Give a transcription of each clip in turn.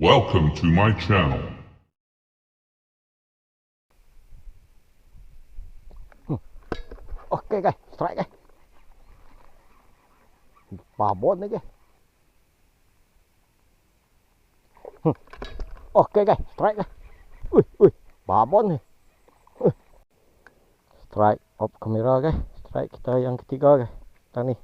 Welcome to my channel. Okey guys, strike guys. Lagi. Hmm. Okey guys, strike guys. Ui, ui, babon ni. Ui. Strike off kamera guys. Strike kita yang ketiga guys. Tang ni.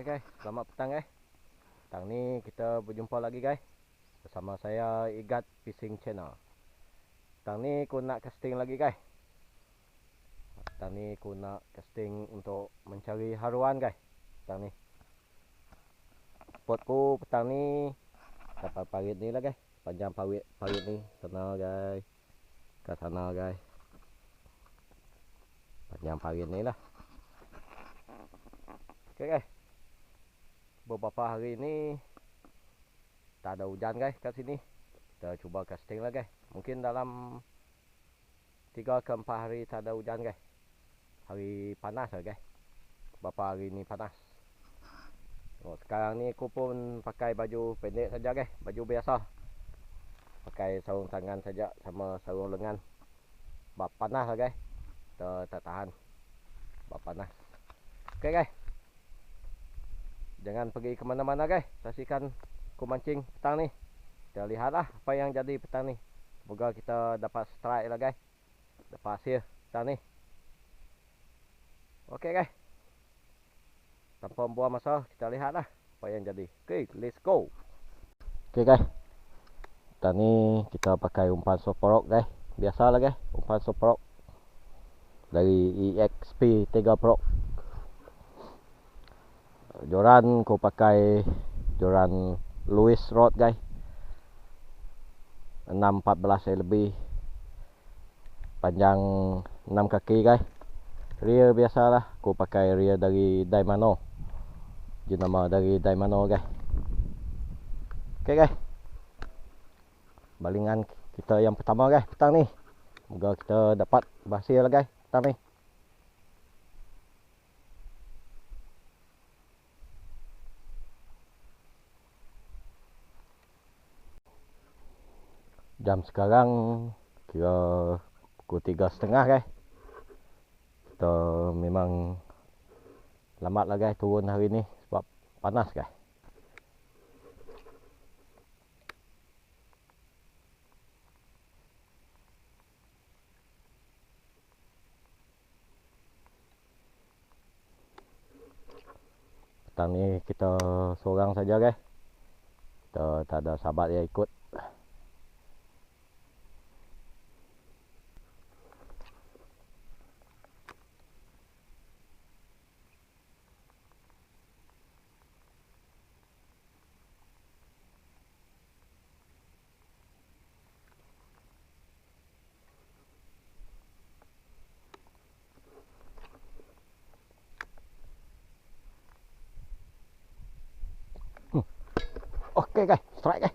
Okey guys, selamat petang guys. Petang ni kita berjumpa lagi guys. Bersama saya Igat Fishing Channel. Petang ni aku nak casting lagi guys. Petang ni aku nak casting untuk mencari haruan guys. Petang ni. Spotku petang ni dapat parit ni lah guys. Panjang parit parit ni sana guys. Ke sana guys. Panjang parit ni lah. Okay guys beberapa hari ni tak ada hujan guys kat sini. Kita cuba casting lah guys. Mungkin dalam 3 ke 4 hari tak ada hujan guys. Hari panas lah guys. Beberapa hari ni panas. Oh, sekarang ni aku pun pakai baju pendek saja guys. Baju biasa. Pakai sarung tangan saja sama sarung lengan. Sebab panas lah guys. Tak tahan. Sebab panas. Okay guys. Jangan pergi ke mana-mana guys. Saksikan aku mancing petang ni. Kita lihatlah apa yang jadi petang ni. Semoga kita dapat strike lah guys. Dapat hasil petang ni. Okey guys. Tanpa membuang masa, kita lihatlah apa yang jadi. Okay, let's go. Okay guys. Petang ni kita pakai umpan soporok guys. Biasalah guys, umpan soporok. Dari EXP 3 Pro joran ko pakai joran Louis rod guys 614 lebih. Panjang 6 kaki guys rear biasalah. Ko pakai rear dari Daimano. Jenama dari Daimano guys ok guys balingan kita yang pertama guys petang ni. Semoga kita dapat berhasil guys petang ni jam sekarang kira pukul tiga setengah guys. Kita memang lambat lah guys turun hari ni sebab panas guys. Petang ni kita seorang saja guys. Kita tak ada sahabat yang ikut Okey guys, strike guys.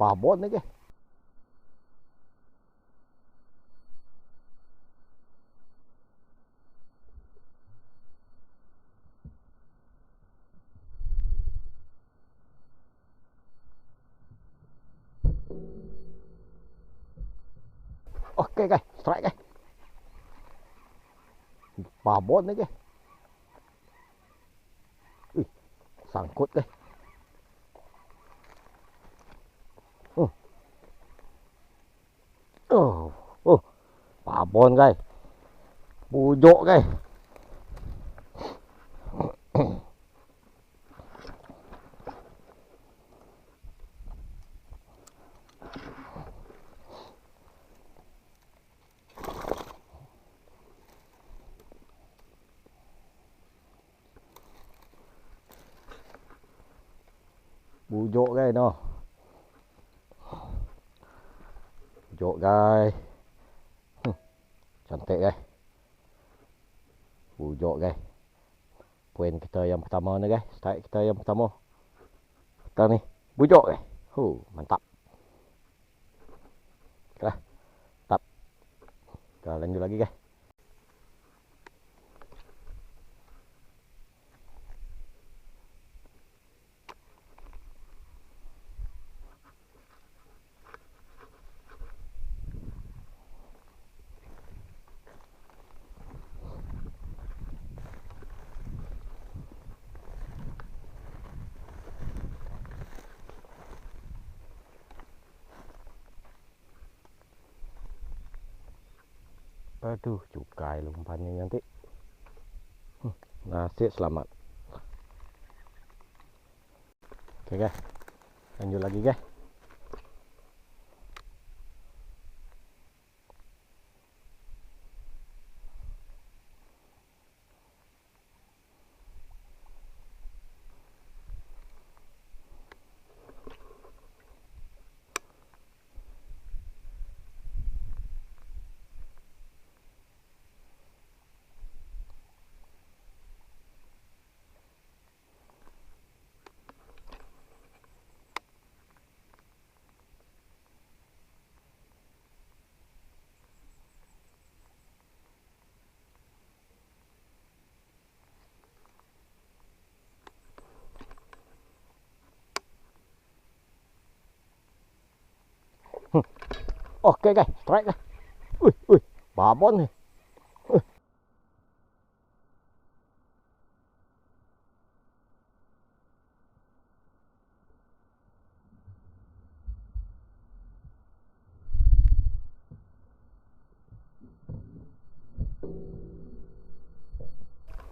Babon lagi. Okey guys, strike guys. Babon lagi. sangkut deh. Oh. Oh, oh. Babon guys. Bujok guys. Pujuk kan no. Pujuk guys. Hmm. Cantik guys. Pujuk guys. Poin kita yang pertama ni guys. Start kita yang pertama. Kita ni. Pujuk guys. Huh. Mantap. Okay lah. Mantap. Kita lanjut lagi guys. Aduh, cukai lu umpannya nanti. Hmm, nasib selamat. Oke guys, lanjut lagi guys. Oke guys, strike guys. Wih, wih, babon nih. Wih.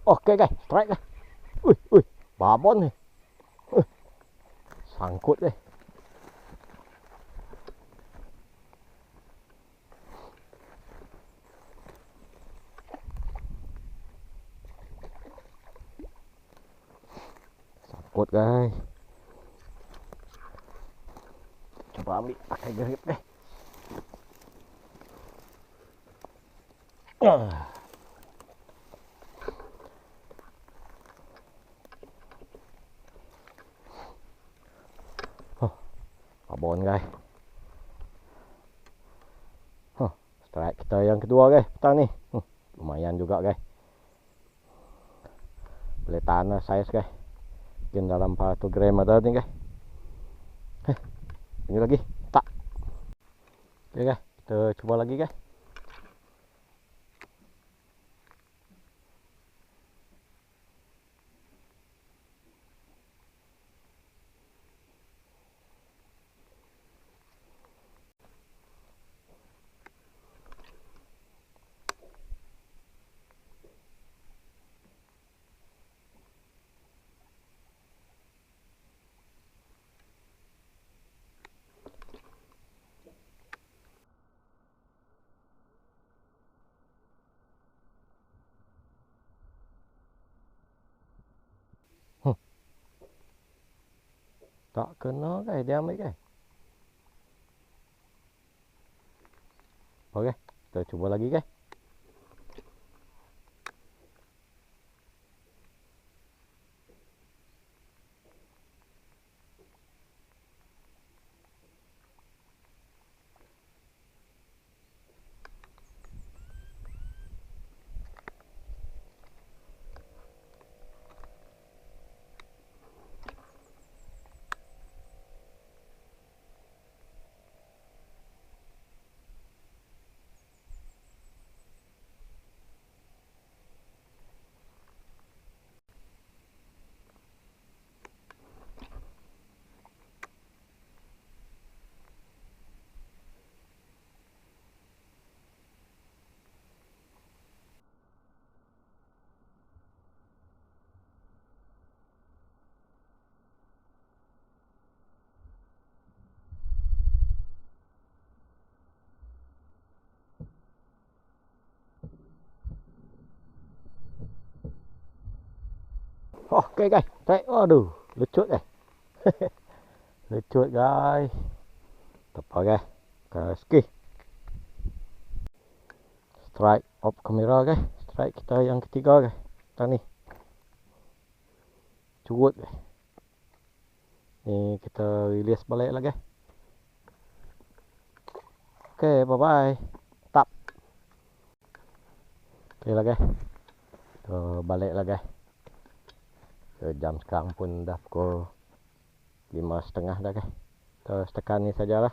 Oke guys, strike guys. Wih, wih, babon nih. Wih. Sangkut guys. Sangkut guys. Coba ambil pakai grip deh. Ah. Oh, abon guys. Huh, strike kita yang kedua guys petang ni. Hmm, lumayan juga guys. Boleh tahan lah saiz guys. Mungkin dalam 400 gram ni guys. Heh, ini lagi. Tak. Oke guys, kita coba lagi guys. Tak kena guys, dia ambil guys. Okey, kita cuba lagi guys. Aduh, lecut guys. lecut guys. Tepat guys. Ke ski. Strike off kamera guys. Strike kita yang ketiga guys. Kita ni. Curut guys. Ni kita release balik lah guys. Okey, bye bye. Tap. Okey lah guys. Kita balik lah guys. So, jam sekarang pun dah pukul lima setengah dah guys. Kita setakat ni sajalah.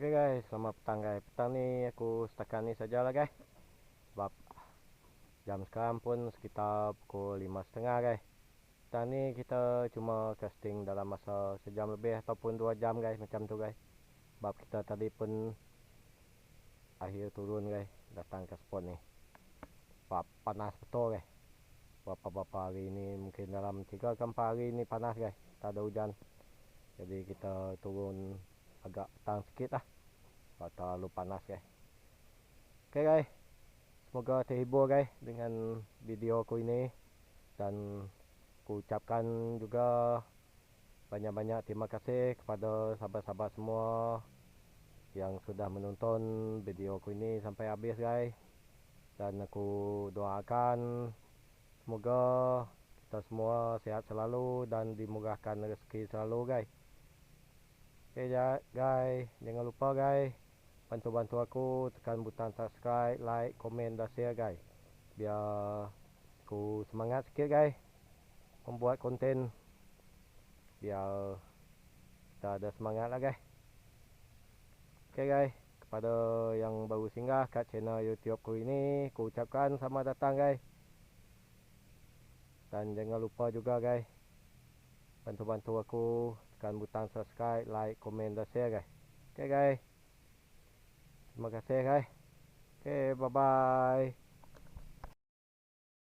Okay guys, selamat petang guys. Petang ni aku setakat ni sajalah guys. Sebab jam sekarang pun sekitar pukul lima setengah guys. Petang ni kita cuma casting dalam masa sejam lebih ataupun dua jam guys macam tu guys. Sebab kita tadi pun akhir turun guys datang ke spot ni. Panas betul guys. Beberapa hari ni mungkin dalam 3 ke 4 hari ni panas guys. Tak ada hujan. Jadi kita turun agak petang sikit lah Sebab terlalu panas guys Ok guys Semoga terhibur guys dengan video aku ini Dan aku ucapkan juga Banyak-banyak terima kasih kepada sahabat-sahabat semua Yang sudah menonton video aku ini sampai habis guys. Dan aku doakan Semoga kita semua sehat selalu dan dimurahkan rezeki selalu guys. Okay guys, jangan lupa guys Bantu-bantu aku tekan butang subscribe, like, komen dan share guys. Biar aku semangat sikit guys Membuat konten Biar kita ada semangat lah guys Okay guys, kepada yang baru singgah kat channel youtube ku ini Aku ucapkan selamat datang guys Dan jangan lupa juga guys Bantu-bantu aku tekan butang subscribe, like, komen dan share guys. Okay guys. Terima kasih guys. Okay, bye bye.